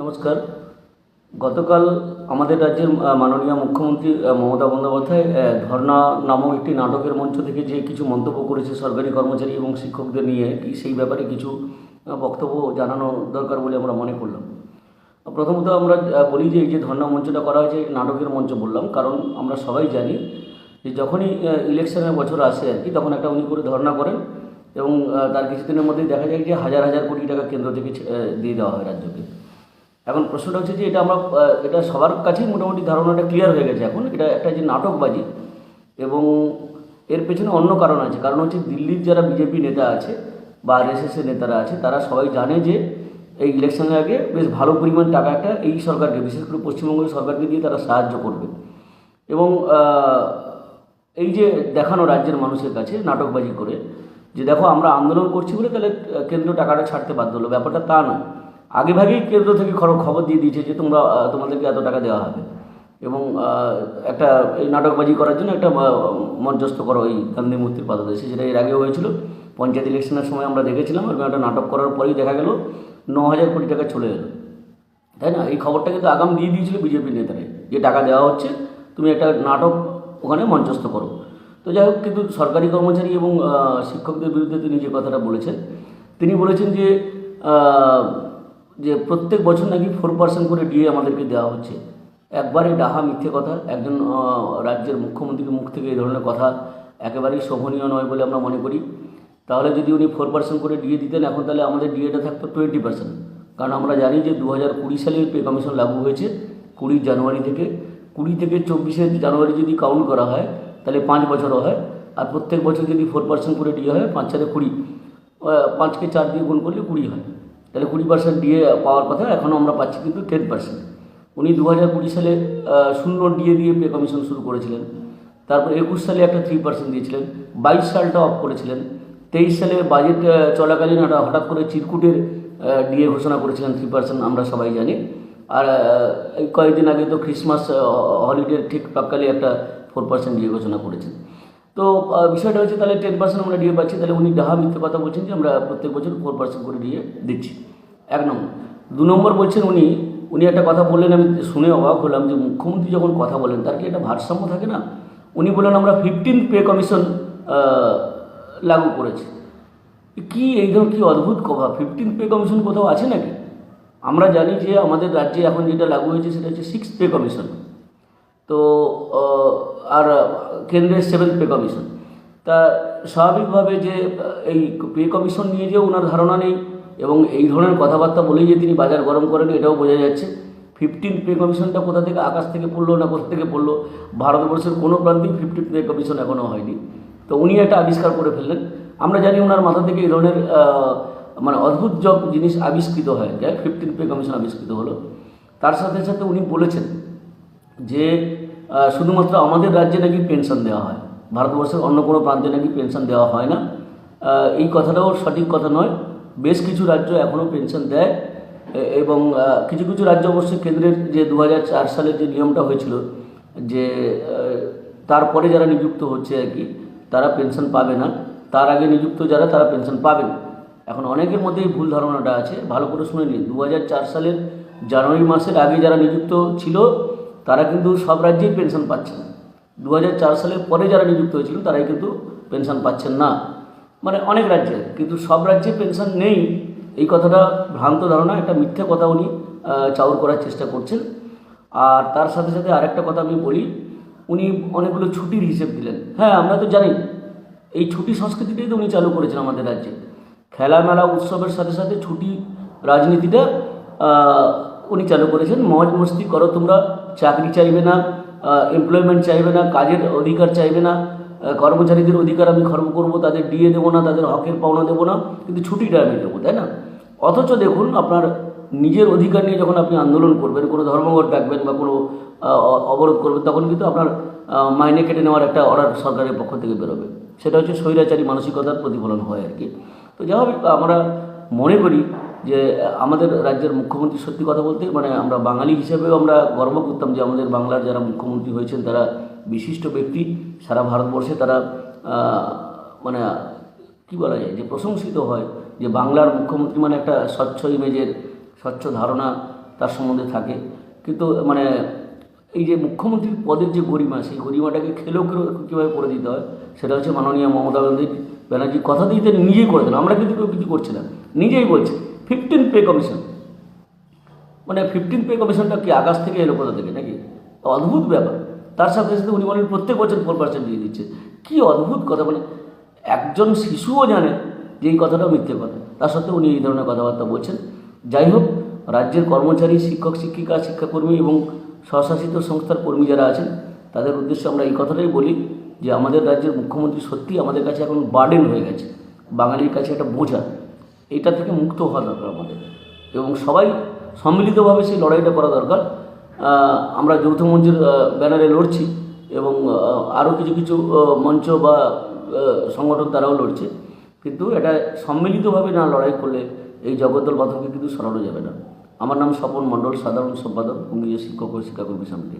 নমস্কার। গতকাল আমাদের রাজ্যের মাননীয় মুখ্যমন্ত্রী মমতা বন্দ্যোপাধ্যায় ধর্না নামক একটি নাটকের মঞ্চ থেকে যে কিছু মন্তব্য করেছে সরকারি কর্মচারী এবং শিক্ষকদের নিয়ে সেই ব্যাপারে কিছু বক্তব্য জানানো দরকার বলে আমরা মনে করলাম। প্রথমত আমরা বলি যে এই যে ধর্না মঞ্চটা করা হয়েছে নাটকের মঞ্চ বললাম, কারণ আমরা সবাই জানি যে যখনই ইলেকশনের বছর আসে আর কি, তখন একটা উনি করে ধর্না করেন এবং তার কিছুদিনের মধ্যেই দেখা যায় যে হাজার হাজার কোটি টাকা কেন্দ্র থেকে দিয়ে দেওয়া হয় রাজ্যকে। এখন প্রশ্নটা হচ্ছে যে এটা আমরা এটা সবার কাছেই মোটামুটি ধারণাটা ক্লিয়ার হয়ে গেছে এখন। এটা একটা যে নাটকবাজি এবং এর পেছনে অন্য কারণ আছে। কারণ হচ্ছে দিল্লির যারা বিজেপি নেতা আছে বা আরএসএসের নেতারা আছে, তারা সবাই জানে যে এই ইলেকশনের আগে বেশ ভালো পরিমাণ টাকা একটা এই সরকারকে, বিশেষ করে পশ্চিমবঙ্গের সরকারকে দিয়ে তারা সাহায্য করবে। এবং এই যে দেখানো রাজ্যের মানুষের কাছে নাটকবাজি করে, যে দেখো আমরা আন্দোলন করছি বলে তাহলে কেন্দ্র টাকাটা ছাড়তে বাধ্য হলো। ব্যাপারটা তা নয়। আগেভাগেই কেন্দ্র থেকে খবর খবর দিয়ে দিয়েছে যে তোমরা তোমাদেরকে এত টাকা দেওয়া হবে। এবং একটা এই নাটকবাজি করার জন্য একটা মঞ্চস্থ করো এই গান্ধী মূর্তির পাদদেশে যেটা এর আগেও হয়েছিল। পঞ্চায়েত ইলেকশনের সময় আমরা দেখেছিলাম, এবং একটা নাটক করার পরেই দেখা গেল ন হাজার কোটি টাকা চলে এলো। তাই না? এই খবরটা কিন্তু আগাম দিয়ে দিয়েছিল বিজেপি নেতারাই যে টাকা দেওয়া হচ্ছে, তুমি একটা নাটক ওখানে মঞ্চস্থ করো। তো যাই হোক, কিন্তু সরকারি কর্মচারী এবং শিক্ষকদের বিরুদ্ধে তিনি যে কথাটা বলেছেন, তিনি বলেছেন যে যে প্রত্যেক বছর নাকি ফোর পার্সেন্ট করে ডিএ আমাদেরকে দেওয়া হচ্ছে। একবারে ডাহা মিথ্যে কথা। একজন রাজ্যের মুখ্যমন্ত্রীর মুখ থেকে এই ধরনের কথা একেবারেই শোভনীয় নয় বলে আমরা মনে করি। তাহলে যদি উনি ফোর পার্সেন্ট করে ডিএ দিতেন, এখন তাহলে আমাদের ডিএটা থাকতো টোয়েন্টি পার্সেন্ট কারণ আমরা জানি যে দু হাজার কুড়ি সালে পে কমিশন লাগু হয়েছে কুড়ি জানুয়ারি থেকে। কুড়ি থেকে চব্বিশে জানুয়ারি যদি কাউন্ট করা হয়, তাহলে পাঁচ বছরও হয়। আর প্রত্যেক বছর যদি ফোর পার্সেন্ট করে ডিএ হয়, পাঁচ চারে কুড়ি। পাঁচকে চার দিয়ে গুণ করলে কুড়ি হয়। তাহলে কুড়ি পার্সেন্ট ডিএ পাওয়ার কথা এখনও আমরা পাচ্ছি কিন্তু টেন পার্সেন্ট উনি দু হাজার কুড়ি সালে শূন্য ডিএ দিয়ে পে কমিশন শুরু করেছিলেন। তারপর একুশ সালে একটা থ্রি পার্সেন্ট দিয়েছিলেন। বাইশ সালটা অফ করেছিলেন। তেইশ সালে বাজেট চলাকালীন একটা হঠাৎ করে চিরকুটের ডিএ ঘোষণা করেছিলেন থ্রি পার্সেন্ট আমরা সবাই জানি। আর কয়েকদিন আগে তো ক্রিসমাস হলিডের ঠিক প্রাককালে একটা ফোর পার্সেন্ট ডিএ ঘোষণা করেছেন। তো বিষয়টা হচ্ছে তাহলে টেন পার্সেন্ট আমরা ডিএ পাচ্ছি, তাহলে উনি ডাহা মিথ্যে কথা বলছেন যে আমরা প্রত্যেক বছর ফোর পার্সেন্ট করে ডিএ দিচ্ছি। এক নম্বর। দু নম্বর বলছেন উনি উনি একটা কথা বললেন, আমি শুনে অবাক হলাম যে মুখ্যমন্ত্রী যখন কথা বলেন, তার কি একটা ভারসাম্য থাকে না? উনি বললেন, আমরা ফিফটিন পে কমিশন লাগু করেছি। কি এই ধরনের কী অদ্ভুত কথা? ফিফটিন পে কমিশন কোথাও আছে নাকি? আমরা জানি যে আমাদের রাজ্যে এখন যেটা লাগু হয়েছে, সেটা হচ্ছে সিক্স পে কমিশন তো আর কেন্দ্রের সেভেন্থ পে কমিশন তা স্বাভাবিকভাবে যে, এই পে কমিশন নিয়ে যে ওনার ধারণা নেই এবং এই ধরনের কথাবার্তা বলেই যে তিনি বাজার গরম করেন, এটাও বোঝা যাচ্ছে। ফিফটিন পে কমিশনটা কোথা থেকে, আকাশ থেকে পড়ল না কোথা থেকে পড়ল, ভারতবর্ষের কোনো প্রান্তেই ফিফটিন পে কমিশন এখনও হয়নি। তো উনি একটা আবিষ্কার করে ফেললেন। আমরা জানি ওনার মাথা থেকে এই ধরনের মানে অদ্ভুত জব জিনিস আবিষ্কৃত হয়। ফিফটিন পে কমিশন আবিষ্কৃত হলো। তার সাথে সাথে উনি বলেছেন যে শুধুমাত্র আমাদের রাজ্যে নাকি পেনশন দেওয়া হয়। ভারতবর্ষের অন্য কোনো প্রান্তে নাকি পেনশন দেওয়া হয় না। এই কথাটাও সঠিক কথা নয়। বেশ কিছু রাজ্য এখনও পেনশন দেয়। এবং কিছু কিছু রাজ্য অবশ্যই কেন্দ্রের যে দু সালের যে নিয়মটা হয়েছিল, যে তারপরে যারা নিযুক্ত হচ্ছে আর কি, তারা পেনশন পাবে না। তার আগে নিযুক্ত যারা, তারা পেনশন পাবেন। এখন অনেকের মধ্যে এই ভুল ধারণাটা আছে। ভালো করে শুনে নিন। দু সালের জানুয়ারি মাসের আগে যারা নিযুক্ত ছিল তারা কিন্তু সব রাজ্যেই পেনশন পাচ্ছেন। দু সালের পরে যারা নিযুক্ত হয়েছিল, তারাই কিন্তু পেনশন পাচ্ছেন না। মানে অনেক রাজ্যে, কিন্তু সব রাজ্যে পেনশন নেই। এই কথাটা ভ্রান্ত ধারণা, একটা মিথ্যে কথা উনি চাউর করার চেষ্টা করছেন। আর তার সাথে সাথে আরেকটা কথা আমি বলি, উনি অনেকগুলো ছুটির হিসেব দিলেন। হ্যাঁ আমরা তো জানি, এই ছুটি সংস্কৃতিটাই তো উনি চালু করেছেন আমাদের রাজ্যে। খেলামেলা উৎসবের সাথে সাথে ছুটি রাজনীতিটা উনি চালু করেছেন। মজ মস্তি করো তোমরা চাকরি চাইবে না এমপ্লয়মেন্ট চাইবে না, কাজের অধিকার চাইবে না কর্মচারীদের অধিকার আমি খর্ব করব, তাদের ডিএ দেবো না, তাদের হকের পাওনা দেবো না, কিন্তু ছুটিটা আমি দেবো, তাই না? অথচ দেখুন আপনার নিজের অধিকার নিয়ে যখন আপনি আন্দোলন করবেন, কোনো ধর্মঘট ডাকবেন বা কোনো অবরোধ করবেন, তখন কিন্তু আপনার মাইনে কেটে নেওয়ার একটা অর্ডার সরকারের পক্ষ থেকে বেরোবে। সেটা হচ্ছে স্বৈরাচারী মানসিকতার প্রতিফলন হয় আর কি। তো যা আমরা মনে করি যে, আমাদের রাজ্যের মুখ্যমন্ত্রী সত্যি কথা বলতে মানে আমরা বাঙালি হিসেবেও আমরা গর্ব করতাম যে আমাদের বাংলার যারা মুখ্যমন্ত্রী হয়েছেন, তারা বিশিষ্ট ব্যক্তি। সারা ভারতবর্ষে তারা মানে কি বলা যায়, যে প্রশংসিত হয় যে বাংলার মুখ্যমন্ত্রী মানে একটা স্বচ্ছ ইমেজের, স্বচ্ছ ধারণা তার সম্বন্ধে থাকে। কিন্তু মানে এই যে মুখ্যমন্ত্রীর পদের যে গরিমা, সেই গরিমাটাকে খেলেও কীভাবে করে দিতে হয়, সেটা হচ্ছে মাননীয় মমতা ব্যানার্জি ব্যানার্জি। কথা দিয়ে তিনি নিজেই করে দেন, আমরা কিন্তু কেউ কিছু করছি না। নিজেই বলছে ফিফটিন পে কমিশন মানে ফিফটিন পে কমিশনটা কি আকাশ থেকে এলো কোথা থেকে নাকি? অদ্ভুত ব্যাপার। তার সাথে সাথে উনি বলেন, প্রত্যেক বছর ফোর পার্সেন্ট দিয়ে দিচ্ছে। কী অদ্ভুত কথা মানে একজন শিশুও জানে যে এই কথাটা মিথ্যে কথা। তা সত্ত্বেও উনি এই ধরনের কথাবার্তা বলছেন। যাই হোক, রাজ্যের কর্মচারী, শিক্ষক, শিক্ষিকা, শিক্ষাকর্মী এবং স্বশাসিত সংস্থার কর্মী যারা আছেন, তাদের উদ্দেশ্যে আমরা এই কথাটাই বলি যে আমাদের রাজ্যের মুখ্যমন্ত্রী সত্যি আমাদের কাছে এখন বার্ডেন হয়ে গেছে। বাঙালির কাছে একটা বোঝা। এটা থেকে মুক্ত হওয়া দরকার আমাদের। এবং সবাই সম্মিলিতভাবে সেই লড়াইটা করা দরকার। আমরা যৌথ মঞ্চের ব্যানারে লড়ছি এবং আরও কিছু কিছু মঞ্চ বা সংগঠন তারাও লড়ছে। কিন্তু এটা সম্মিলিতভাবে না লড়াই করলে এই জগদ্দল বাদলকে কিন্তু সরানো যাবে না। আমার নাম স্বপন মণ্ডল, সাধারণ সম্পাদক কুমিল্লা শিক্ষক ও শিক্ষাকর্মী সমিতি।